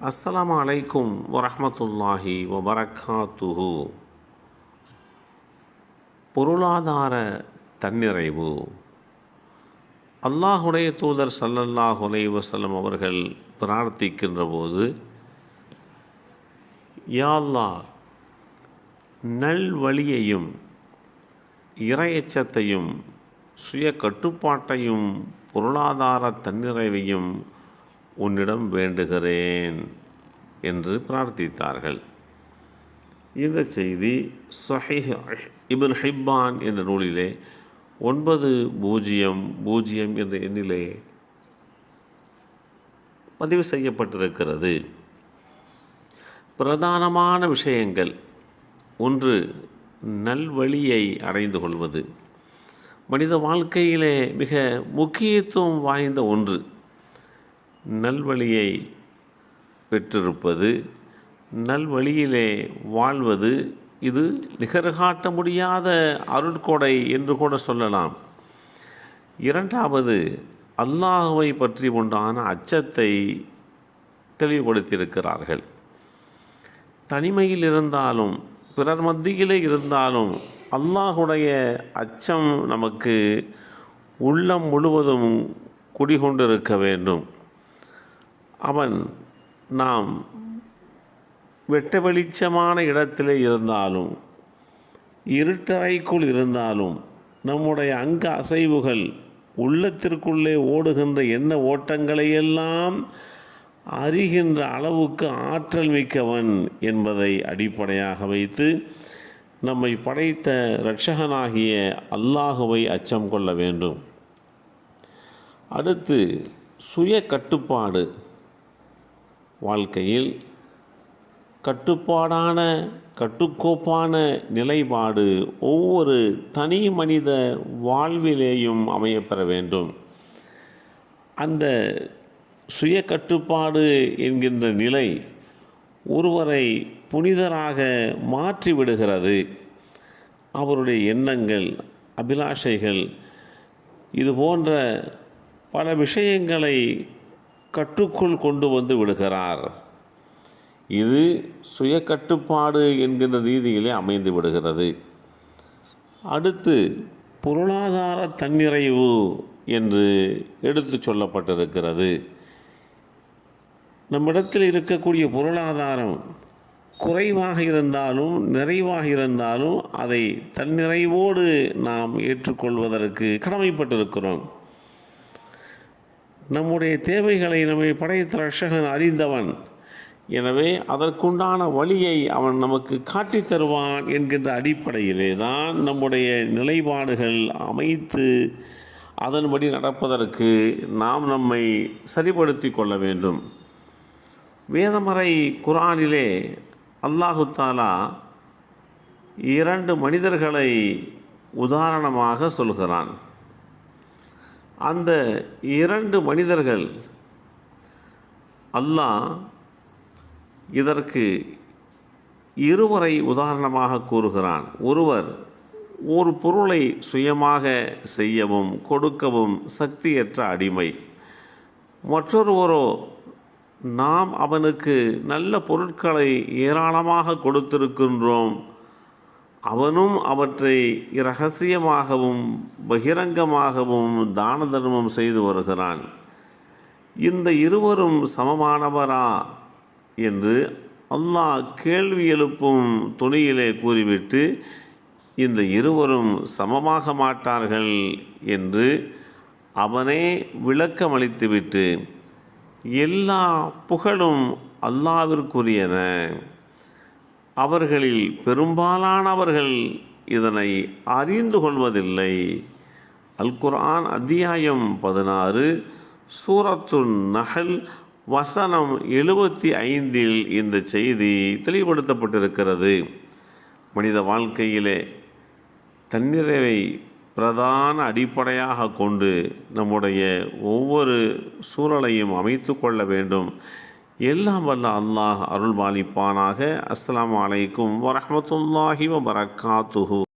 அஸ்லாம் அலைக்கும் வரமத்துல்லாஹி வபரகாத்துஹு பொருளாதார தன்னிறைவு. அல்லாஹுடைய தூதர் சல்லல்லாஹ் அலைஹி அவர்கள் பிரார்த்திக்கின்ற போது யாழ்லா நல்வழியையும் இரையச்சத்தையும் சுய கட்டுப்பாட்டையும் பொருளாதார தன்னிறைவையும் உன்னிடம் வேண்டுகிறேன் என்று பிரார்த்தித்தார்கள். இந்த செய்தி சொஹீஹ் இபின் ஹிப்பான் என்ற நூலிலே ஒன்பது பூஜ்ஜியம் பூஜ்ஜியம் என்ற எண்ணிலே பதிவு செய்யப்பட்டிருக்கிறது. பிரதானமான விஷயங்கள். ஒன்று நல்வழியை அடைந்து கொள்வது. மனித வாழ்க்கையிலே மிக முக்கியத்துவம் வாய்ந்த ஒன்று. நல்வழியை பெற்றிருப்பது நல்வழியிலே வாழ்வது இது நிகர்காட்ட முடியாத அருட்கொடை என்று கூட சொல்லலாம். இரண்டாவது அல்லாஹுவை பற்றி உண்டான அச்சத்தை தெளிவுபடுத்தியிருக்கிறார்கள். தனிமையில் இருந்தாலும் பிறர் மத்தியிலே இருந்தாலும் அல்லாஹுடைய அச்சம் நமக்கு உள்ளம் முழுவதும் குடிகொண்டிருக்க வேண்டும். அவன் நாம் வெட்ட வெளிச்சமான இடத்திலே இருந்தாலும் இருட்டறைக்குள் இருந்தாலும் நம்முடைய அங்க அசைவுகள் உள்ளத்திற்குள்ளே ஓடுகின்ற எண்ண ஓட்டங்களையெல்லாம் அறிகின்ற அளவுக்கு ஆற்றல் மிக்கவன் என்பதை அடிப்படையாக வைத்து நம்மை படைத்த இரட்சகனாகிய அல்லாஹுவை அச்சம் கொள்ள வேண்டும். அடுத்து சுய கட்டுப்பாடு வாழ்க்கையில் கட்டுப்பாடான கட்டுக்கோப்பான நிலைப்பாடு ஒவ்வொரு தனி மனித வாழ்விலேயும் அமையப்பெற வேண்டும். அந்த சுய கட்டுப்பாடு என்கின்ற நிலை ஒருவரை புனிதராக மாற்றிவிடுகிறது. அவருடைய எண்ணங்கள் அபிலாஷைகள் இது போன்ற பல விஷயங்களை கட்டுக்குள் கொண்டு வந்து விடுகிறார். இது சுய கட்டுப்பாடு என்கின்ற ரீதியிலே அமைந்து விடுகிறது. அடுத்து பொருளாதார தன்னிறைவு என்று எடுத்து சொல்லப்பட்டிருக்கிறது. நம்மிடத்தில் இருக்கக்கூடிய பொருளாதாரம் குறைவாக இருந்தாலும் நிறைவாக இருந்தாலும் அதை தன்னிறைவோடு நாம் ஏற்றுக்கொள்வதற்கு கடமைப்பட்டிருக்கிறோம். நம்முடைய தேவைகளை நம்மை படைத்த ரஷகன் அறிந்தவன். எனவே அதற்குண்டான வழியை அவன் நமக்கு காட்டித் தருவான் என்கின்ற அடிப்படையிலே தான் நம்முடைய நிலைப்பாடுகள் அமைத்து அதன்படி நடப்பதற்கு நாம் நம்மை சரிப்படுத்தி கொள்ள வேண்டும். வேதமறை குரானிலே அல்லாஹு தாலா இரண்டு மனிதர்களை உதாரணமாக சொல்கிறான். அந்த இரண்டு மனிதர்கள் அல்லாஹ் இதற்கு இருவரை உதாரணமாக கூறுகிறான். ஒருவர் ஒரு பொருளை சுயமாக செய்யவும் கொடுக்கவும் சக்தியற்ற அடிமை. மற்றொருவரோ நாம் அவனுக்கு நல்ல பொருட்களை ஏராளமாக கொடுத்திருக்கின்றோம். அவனும் அவற்றை இரகசியமாகவும் பகிரங்கமாகவும் தான தர்மம் செய்து வருகிறான். இந்த இருவரும் சமமானவரா? என்று அல்லாஹ் கேள்வி எழுப்பும் துணியிலே கூறிவிட்டு இந்த இருவரும் சமமாக மாட்டார்கள் என்று அவனே விளக்கமளித்துவிட்டு எல்லா புகழும் அல்லாவிற்குரியன. அவர்களில் பெரும்பாலானவர்கள் இதனை அறிந்து கொள்வதில்லை. அல் குர்ஆன் அத்தியாயம் பதினாறு சூரத்து நகல் வசனம் எழுபத்தி ஐந்தில் இந்த செய்தி தெளிவுபடுத்தப்பட்டிருக்கிறது. மனித வாழ்க்கையிலே தன்னிறைவை பிரதான அடிப்படையாக கொண்டு நம்முடைய ஒவ்வொரு சூழலையும் அமைத்து கொள்ள வேண்டும். எல்லாம் வல்ல அல்லாஹ் அருள்பாலிப்பானாக அஸ்லாம் வலைக்கும் வரமத்துல்லாஹி வபரகாத்துஹு